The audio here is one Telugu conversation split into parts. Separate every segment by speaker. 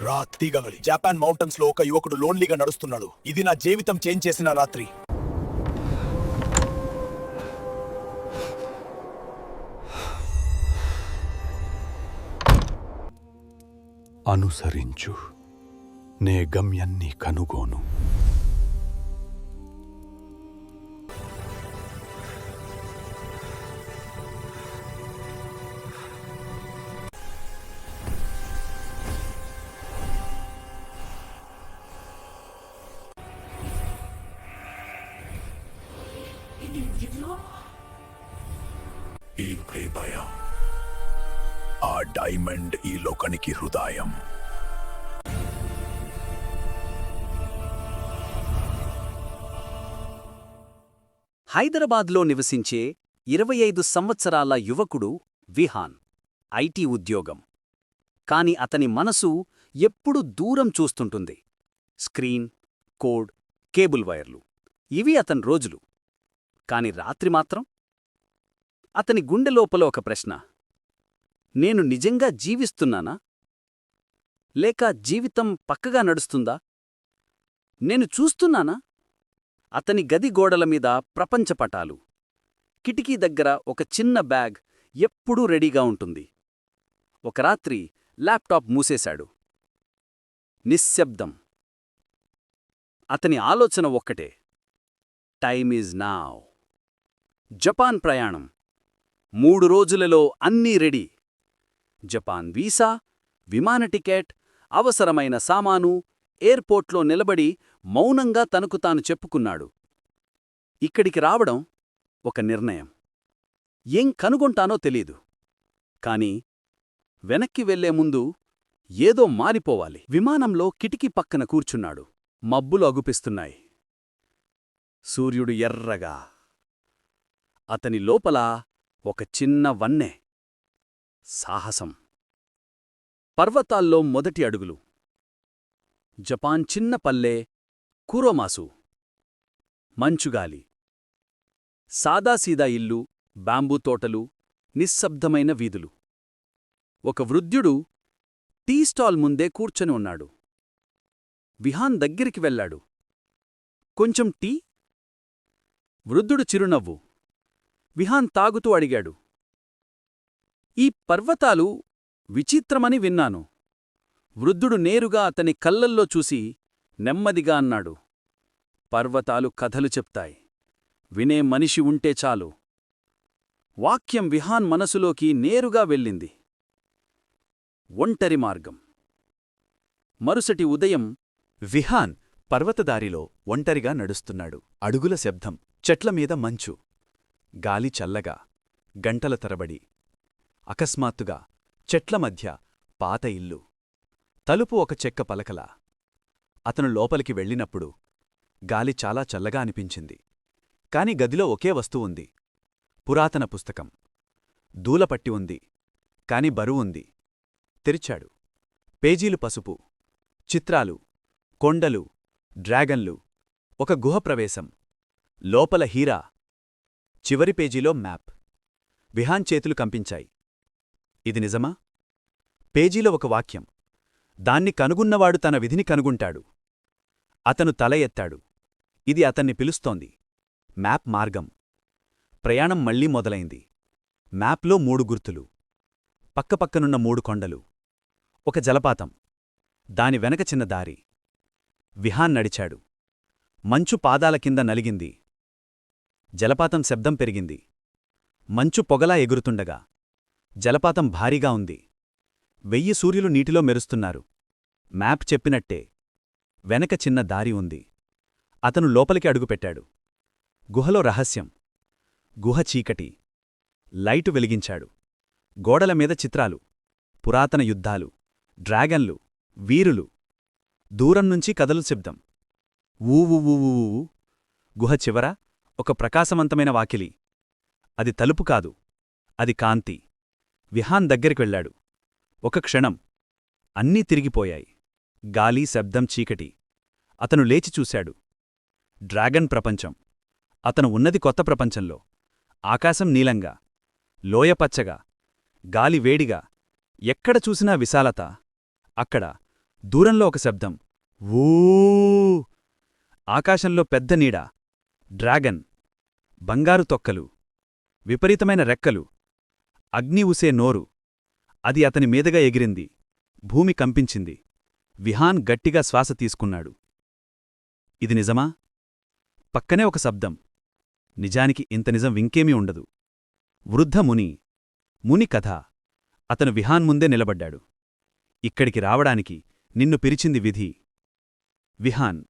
Speaker 1: రాత్రి గగలి జపాన్ మౌంటైన్స్లో ఒక యువకుడు లోన్లీగా నడుస్తున్నాడు. ఇది నా జీవితం చేంజ్ చేసిన రాత్రి.
Speaker 2: అనుసరించు. నే గమ్యాన్ని కనుగోను.
Speaker 1: ఈ భయం? ఆ డైమండ్ ఈ లోకానికి హృదయం.
Speaker 3: హైదరాబాద్లో నివసించే ఇరవై ఐదు సంవత్సరాల యువకుడు విహాన్ ఐటీ ఉద్యోగం. కాని అతని మనసు ఎప్పుడు దూరం చూస్తుంటుంది. స్క్రీన్ కోడ్ కేబుల్ వైర్లు. ఇవి అతని రోజులు. కాని రాత్రి మాత్రం అతని గుండె లోపల ఒక ప్రశ్న. నేను నిజంగా జీవిస్తున్నానా? లేక జీవితం పక్కగా నడుస్తుందా? నేను చూస్తున్నానా? అతని గది గోడల మీద ప్రపంచపటాలు కిటికీ దగ్గర ఒక చిన్న బ్యాగ్ ఎప్పుడూ రెడీగా ఉంటుంది. ఒక రాత్రి ల్యాప్టాప్ మూసేశాడు. నిశ్శబ్దం. అతని ఆలోచన ఒక్కటే. Time is now. జపాన్ ప్రయాణం. మూడు రోజులలో అన్నీ రెడీ. జపాన్ వీసా విమాన టికెట్ అవసరమైన సామాను ఎయిర్పోర్ట్లో నిలబడి మౌనంగా తనకు తాను చెప్పుకున్నాడు. ఇక్కడికి రావడం ఒక నిర్ణయం. ఏం కనుగొంటానో తెలీదు. కాని వెనక్కి వెళ్ళే ముందు ఏదో మారిపోవాలి. విమానంలో కిటికీ పక్కన కూర్చున్నాడు. మబ్బులు అగుపిస్తున్నాయి. సూర్యుడు ఎర్రగా. అతని లోపల ఒక చిన్న వన్నె. సాహసం. పర్వతాల్లో మొదటి అడుగులు. జపాన్ చిన్న పల్లె కురోమాసు. మంచుగాలి. సాదాసీదా ఇల్లు బాంబూ తోటలు నిశ్శబ్దమైన వీధులు. ఒక వృద్ధుడు టీ స్టాల్ ముందే కూర్చొని ఉన్నాడు. విహాన్ దగ్గరికి వెళ్ళాడు. కొంచెం టీ? వృద్ధుడు చిరునవ్వు. విహాన్ తాగుతూ అడిగాడు. ఈ పర్వతాలు విచిత్రమని విన్నాను. వృద్ధుడు నేరుగా అతని కళ్ళల్లో చూసి నెమ్మదిగా అన్నాడు. పర్వతాలు కథలు చెప్తాయి. వినే మనిషి ఉంటే చాలు. వాక్యం విహాన్ మనసులోకి నేరుగా వెళ్ళింది. ఒంటరి మార్గం. మరుసటి ఉదయం
Speaker 2: విహాన్ పర్వతదారిలో ఒంటరిగా నడుస్తున్నాడు. అడుగుల శబ్దం చెట్లమీద మంచు. గాలి చల్లగా గంటల తరబడి అకస్మాత్తుగా చెట్ల మధ్య పాత ఇల్లు తలుపు ఒక చెక్క పలకల. అతను లోపలికి వెళ్ళినప్పుడు గాలి చాలా చల్లగా అనిపించింది. కాని గదిలో ఒకే వస్తువుంది పురాతన పుస్తకం. దూలపట్టి ఉంది. కాని బరువుంది తెరిచాడు. పేజీలు పసుపు చిత్రాలు కొండలు డ్రాగన్లు. ఒక గుహప్రవేశం లోపల హీరా చివరి పేజీలో మ్యాప్. విహాన్ చేతులు కంపించాయి. ఇది నిజమా? పేజీలో ఒక వాక్యం. దాన్ని కనుగున్నవాడు తన విధిని కనుగుంటాడు. అతను తల ఎత్తాడు. ఇది అతన్ని పిలుస్తోంది. మ్యాప్ మార్గం. ప్రయాణం మళ్ళీ మొదలైంది. మ్యాప్లో మూడు గుర్తులు. పక్కపక్కనున్న మూడు కొండలు. ఒక జలపాతం. దాని వెనక చిన్న దారి. విహాన్ నడిచాడు. మంచు పాదాల కింద నలిగింది. జలపాతం శబ్దం పెరిగింది. మంచు పొగలా ఎగురుతుండగా జలపాతం భారీగా ఉంది. వెయ్యి సూర్యులు నీటిలో మెరుస్తున్నారు. మ్యాప్ చెప్పినట్టే వెనక చిన్న దారి ఉంది. అతను లోపలికి అడుగుపెట్టాడు. గుహలో రహస్యం. గుహ చీకటి. లైటు వెలిగించాడు. గోడల మీద చిత్రాలు. పురాతన యుద్ధాలు. డ్రాగన్లు. వీరులు. దూరం నుంచి కదలు శబ్దం. ఊవు గుహ చివర? ఒక ప్రకాశవంతమైన వాకిలి. అది తలుపు కాదు. అది కాంతి. విహాన్ దగ్గరికి వెళ్ళాడు ఒక క్షణం. అన్నీ తిరిగిపోయాయి. గాలి శబ్దం చీకటి. అతను లేచి చూశాడు. డ్రాగన్ ప్రపంచం. అతను ఉన్నది కొత్త ప్రపంచంలో. ఆకాశం నీలంగా. లోయపచ్చగా గాలి వేడిగా. ఎక్కడ చూసినా విశాలత. అక్కడ. దూరంలో ఒక శబ్దం. ఊ ఆకాశంలో పెద్ద నీడ. డ్రాగన్ బంగారు తొక్కలు విపరీతమైన రెక్కలు అగ్ని ఉసే నోరు అది అతని మీదగా ఎగిరింది భూమి కంపించింది విహాన్ గట్టిగా శ్వాస తీసుకున్నాడు. ఇది నిజమా? పక్కనే ఒక శబ్దం. నిజానికి ఇంత నిజం ఇంకేమీ ఉండదు. వృద్ధ ముని ముని కథ. అతను విహాన్ ముందే నిలబడ్డాడు. ఇక్కడికి రావడానికి నిన్ను పిలిచింది విధి. విహాన్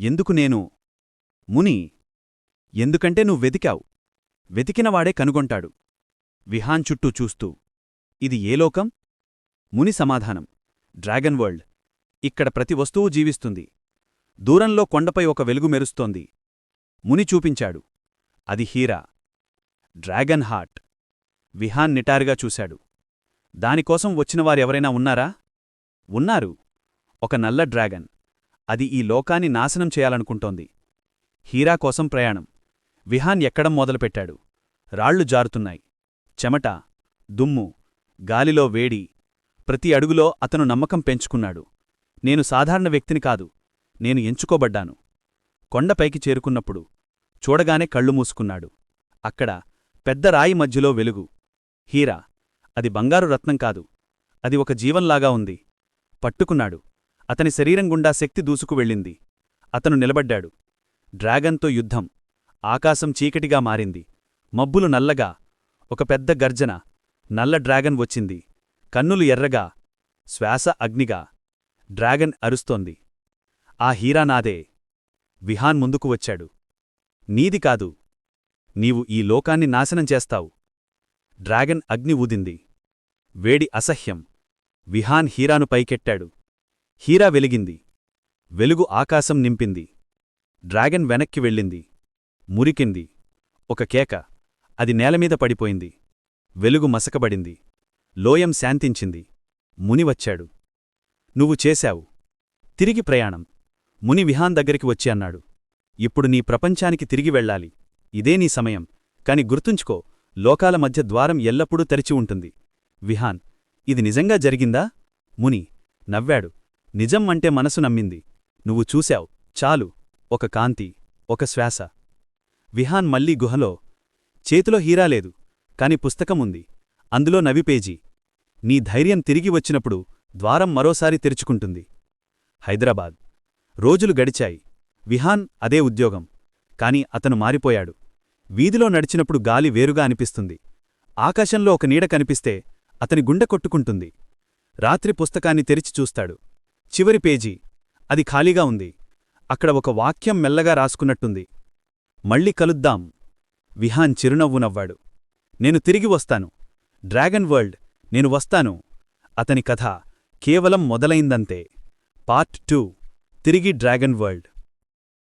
Speaker 2: ఎందుకు నేను ముని ఎందుకంటే నువ్వు వెతికావు. వెతికినవాడే కనుగొంటాడు. విహాన్ చుట్టూ చూస్తూ ఇది ఏ లోకం? ముని సమాధానం. Dragon world. ఇక్కడ ప్రతి వస్తువు జీవిస్తుంది. దూరంలో కొండపై ఒక వెలుగు మెరుస్తోంది. ముని చూపించాడు. అది హీరా. Dragon heart. విహాన్ నిటారుగా చూశాడు. దానికోసం వచ్చినవారెవరైనా ఉన్నారా? ఉన్నారు. ఒక నల్ల డ్రాగన్. అది ఈ లోకాన్ని నాశనం చేయాలనుకుంటోంది. హీరా కోసం ప్రయాణం. విహాన్ ఎక్కడం మొదలుపెట్టాడు. రాళ్ళు జారుతున్నాయి. చెమట దుమ్ము గాలిలో వేడి. ప్రతి అడుగులో అతను నమ్మకం పెంచుకున్నాడు. నేను సాధారణ వ్యక్తిని కాదు. నేను ఎంచుకోబడ్డాను. కొండపైకి చేరుకున్నప్పుడు చూడగానే కళ్ళు మూసుకున్నాడు. అక్కడ పెద్ద రాయి మధ్యలో వెలుగు. హీరా అది బంగారు రత్నం కాదు. అది ఒక జీవంలాగా ఉంది. పట్టుకున్నాడు. అతని శరీరం గుండా శక్తి దూసుకు వెళ్ళింది. అతను నిలబడ్డాడు. డ్రాగన్తో యుద్ధం. ఆకాశం చీకటిగా మారింది. మబ్బులు నల్లగా ఒక పెద్ద గర్జన నల్ల డ్రాగన్ వచ్చింది. కన్నులు ఎర్రగా శ్వాస అగ్నిగా. డ్రాగన్ అరుస్తోంది. ఆ హీరా నాదే. విహాన్ ముందుకు వచ్చాడు. నీది కాదు. నీవు ఈ లోకాన్ని నాశనం చేస్తావు. డ్రాగన్ అగ్ని ఊదింది. వేడి అసహ్యం. విహాన్ హీరాను పైకెట్టాడు. హీరా వెలిగింది. వెలుగు ఆకాశం నింపింది. డ్రాగన్ వెనక్కి వెళ్ళింది. మురికింది. ఒక కేక. అది నేలమీద పడిపోయింది. వెలుగు మసకబడింది. లోయం శాంతించింది. ముని వచ్చాడు. నువ్వు చేశావు. తిరిగి ప్రయాణం. ముని విహాన్ దగ్గరికి వచ్చి అన్నాడు. ఇప్పుడు నీ ప్రపంచానికి తిరిగి వెళ్ళాలి. ఇదే నీ సమయం. కాని గుర్తుంచుకో లోకాల మధ్య ద్వారం ఎల్లప్పుడూ తెరిచి ఉంటుంది. విహాన్ ఇది నిజంగా జరిగిందా? ముని నవ్వాడు. నిజం అంటే మనసు నమ్మింది. నువ్వు చూశావు. చాలు. ఒక కాంతి ఒక శ్వాస. విహాన్ మళ్ళీ గుహలో చేతిలో హీరా లేదు కాని పుస్తకముంది అందులో నవిపేజీ నీ ధైర్యం తిరిగి వచ్చినప్పుడు ద్వారం మరోసారి తెరుచుకుంటుంది. హైదరాబాద్. రోజులు గడిచాయి. విహాన్ అదే ఉద్యోగం కాని అతను మారిపోయాడు. వీధిలో నడిచినప్పుడు గాలి వేరుగా అనిపిస్తుంది. ఆకాశంలో ఒక నీడ కనిపిస్తే అతని గుండె కొట్టుకుంటుంది. రాత్రి పుస్తకాన్ని తెరిచి చూస్తాడు. చివరి పేజీ. అది ఖాళీగా ఉంది. అక్కడ ఒక వాక్యం మెల్లగా రాసుకున్నట్టుంది. మళ్ళీ కలుద్దాం. విహాన్ చిరునవ్వు నవ్వాడు. నేను తిరిగి వస్తాను. డ్రాగన్ వరల్డ్ నేను వస్తాను. అతని కథ కేవలం మొదలైందంతే. Part two. తిరిగి డ్రాగన్ వరల్డ్.